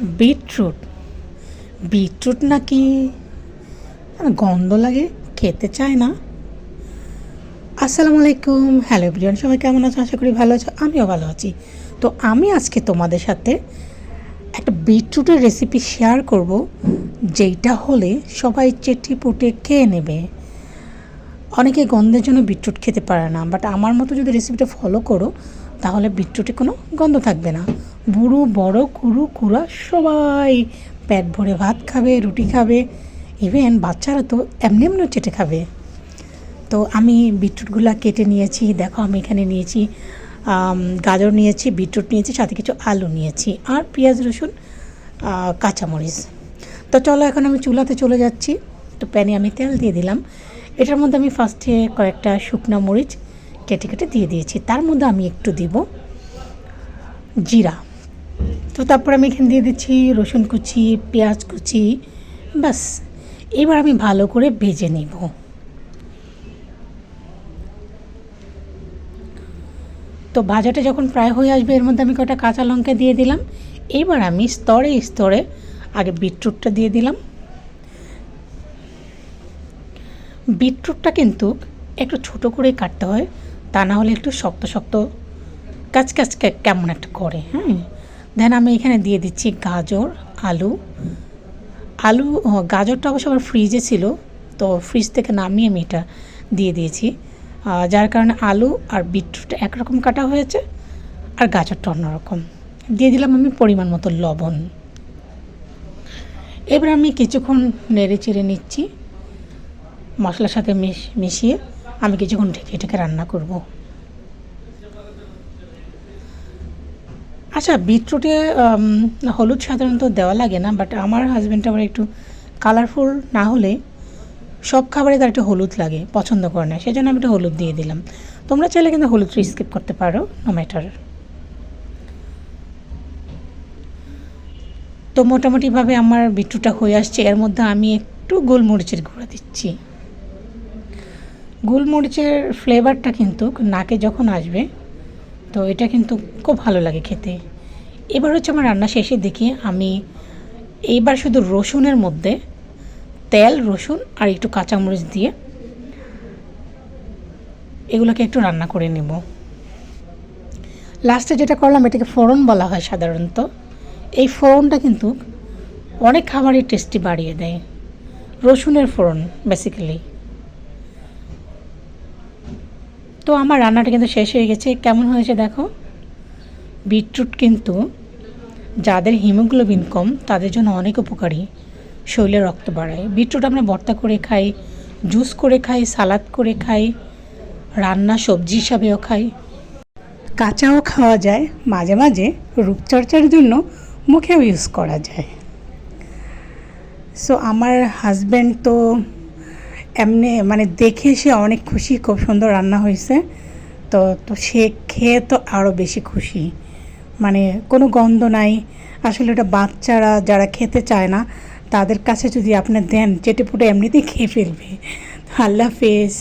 Beetroot. Beetroot নাকি? গন্ধ লাগে, খেতে চায় না। আসসালামু আলাইকুম। হ্যালো প্রিয়ন সবাই কেমন আছো? আশা করি ভালো আছো, আমিও ভালো আছি। তো আমি আজকে তোমাদের সাথে একটা বিটরুটের রেসিপি শেয়ার করব, যেইটা হলে সবাই চেটে পুটে খেয়ে নেবে। অনেকে গন্ধের জন্য বিটরুট খেতে পারে না বাট আমার মতো যদি রেসিপিটা ফলো করো, তাহলে বিটরুটে কোনো গন্ধ থাকবে না। বুড়ো, বড়, কুরু, কুড়া সবাই পেট ভরে ভাত খাবে, রুটি খাবে। ইভেন বাচ্চারা তো এমনি এমনিও চেটে খাবে। তো আমি বিটরুটগুলো কেটে নিয়েছি, দেখো আমি এখানে নিয়েছি গাজর নিয়েছি, বিটরুট নিয়েছি, সাথে কিছু আলু নিয়েছি আর পেঁয়াজ, রসুন কাঁচামরিচ। তো চলো এখন আমি চুলাতে চলে যাচ্ছি। তো প্যানে আমি তেল দিয়ে দিলাম। এটার মধ্যে আমি ফার্স্টে কয়েকটা শুকনো মরিচ কেটে কেটে দিয়ে দিয়েছি। তার মধ্যে আমি একটু দিব জিরা। তো তারপর আমি এখানে দিয়ে দিচ্ছি রসুন কুচি, পেঁয়াজ কুচি, ব্যাস। এবার আমি ভালো করে ভেজে নিব। তো ভাজাটা যখন প্রায় হয়ে আসবে, এর মধ্যে আমি কটা কাঁচা লঙ্কা দিয়ে দিলাম। এবার আমি স্তরে স্তরে আগে বিটরুটটা দিয়ে দিলাম। বিটরুটটা কিন্তু একটু ছোট করে কাটতে হয়, তা না হলে একটু শক্ত শক্ত কাজ কাজ কেমন একটা করে হ্যাঁ? দেন আমি এখানে দিয়ে দিচ্ছি গাজর, আলু। আলু গাজরটা অবশ্য আমার ফ্রিজে ছিল, তো ফ্রিজ থেকে নামিয়ে আমি এটা দিয়ে দিয়েছি। যার কারণে আলু আর বিটরুট একরকম কাটা হয়েছে, আর গাজরটা অন্যরকম। দিয়ে দিলাম আমি পরিমাণ মতো লবণ। এবার আমি কিছুক্ষণ নেড়ে চেড়ে নিচ্ছি, মশলার সাথে মিশ, মিশিয়ে আমি কিছুক্ষণ ঢেকে ঢেকে রান্না করব। আচ্ছা বিটরুটে হলুদ সাধারণত দেওয়া লাগে না বাট আমার হাজব্যান্ড আবার একটু কালারফুল না হলে সব খাবারে তার একটু হলুদ লাগে, পছন্দ করে না, সেজন্য আমি একটু হলুদ দিয়ে দিলাম। তোমরা চাইলে কিন্তু হলুদ স্কিপ করতে পারো নো ম্যাটার তো মোটামুটিভাবে আমার বিট্রুটা হয়ে আসছে, এর মধ্যে আমি একটু গোলমরিচের গুঁড়া দিচ্ছি। গোলমরিচের ফ্লেভারটা কিন্তু নাকে যখন আসবে তো এটা কিন্তু খুব ভালো লাগে খেতে। এবার হচ্ছে আমার রান্না শেষে দেখি আমি এইবার শুধু রসুনের মধ্যে তেল, রসুন আর একটু কাঁচামরিচ দিয়ে এগুলোকে একটু রান্না করে নেব। লাস্টে যেটা করলাম এটাকে ফোড়ন বলা হয় সাধারণত। এই ফোড়নটা কিন্তু অনেক খাবারের টেস্টি বাড়িয়ে দেয়। রসুনের ফোড়ন বেসিক্যালি তো আমার রান্নাটা কিন্তু শেষ হয়ে গেছে। কেমন হয়েছে দেখো? বিটরুট কিন্তু যাদের হিমোগ্লোবিন কম, তাদের জন্য অনেক উপকারী শরীরে রক্ত বাড়ায়। বিটরুট আমরা ভর্তা করে খাই, জুস করে খাই, সালাদ করে খাই, রান্না সবজি হিসাবেও খাই। কাঁচাও খাওয়া যায়, মাঝে মাঝে রূপচর্চার জন্য মুখেও ইউজ করা যায়। সো আমার হাজব্যান্ড তো এমনি মানে দেখে সে অনেক খুশি, খুব সুন্দর রান্না হয়েছে। তো তো সে খেয়ে তো আরও বেশি খুশি। মানে কোনো গন্ধ নাই। আসলে ওটা বাচ্চারা যারা খেতে চায় না, তাদের কাছে যদি আপনি দেন চেটে পুটে এমনিতেই খেয়ে ফেলবে। আল্লাহ হাফেজ।